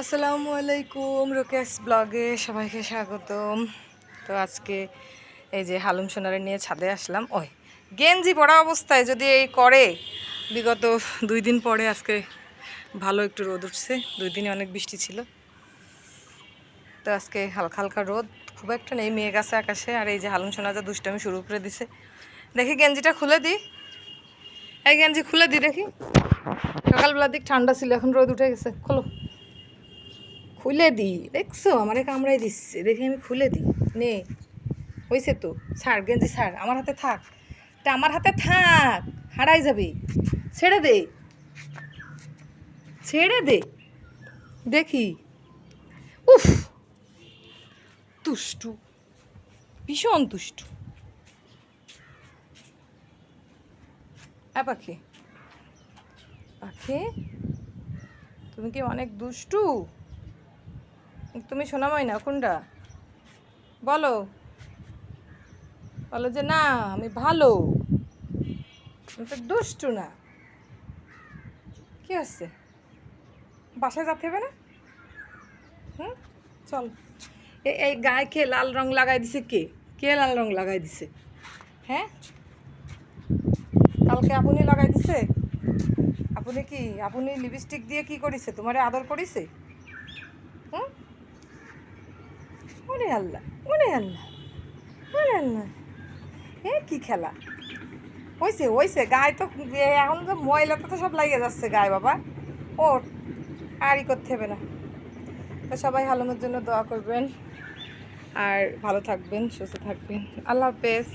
আসসালামু আলাইকুম, রোকেশ ব্লগে সবাইকে স্বাগতম। তো আজকে এই যে হালুম সোনারে নিয়ে ছাদে আসলাম। ওই, গেঞ্জি পরা অবস্থায় যদি এই করে, বিগত দুই দিন পরে আজকে ভালো একটু রোদ উঠছে। দুই দিনে অনেক বৃষ্টি ছিল। তো আজকে হালকা হালকা রোদ। খুব একটা নেই মেয়ে গেছে আকাশে, আর এই যে হালুম সোনা যা দুষ্টামি শুরু করে দিছে। দেখি গেঞ্জিটা খুলে দিই। এই গেঞ্জি খুলে দিই দেখি। সকালবেলার দিক ঠান্ডা ছিল, এখন রোদ উঠে গেছে। খোলো। খুলে দিই। দেখছ? আমারে কামড়াই দিচ্ছে। দেখি আমি খুলে দিই। নে। হয়েছে তো। ছাড়, গেঞ্জি ছাড়। আমার হাতে থাক। তা আমার হাতে থাক। হারাই যাবে। ছেড়ে দে। ছেড়ে দে। দেখি। উফ! তুষ্টু ভীষণ তুষ্টু পাখি। পাখি? তুমি কি অনেক দুষ্টু? তুমি শোনাময় না কোনটা? বলো। বলো যে, না, আমি ভালো। আমি তো দুষ্টু না। কি হচ্ছে? বাসায় যেতে হবে না? হুম? চল। এই গায়ে কে লাল রং লাগাই দিছে কে? কে লাল রং লাগাই দিছে? হ্যাঁ? কালকে আপনি লাগাই দিছে? আপনি কি? আপনি লিপস্টিক দিয়ে কি করিছে? তোমারে আদর করিছে হুম ওরে আল্লাহ ওরে আল্লাহ ওরে আল্লাহ। এ কী খেলা? হয়েছে ওইসে গায়ে তো এখন তো ময়লা তো সব লাগিয়ে যাচ্ছে গায়ে, বাবা। ওর আরই করতে হবে না। তো সবাই হালানোর জন্য দোয়া করবেন। আর ভালো থাকবেন, সুস্থ থাকবেন। আল্লাহ হাফেজ।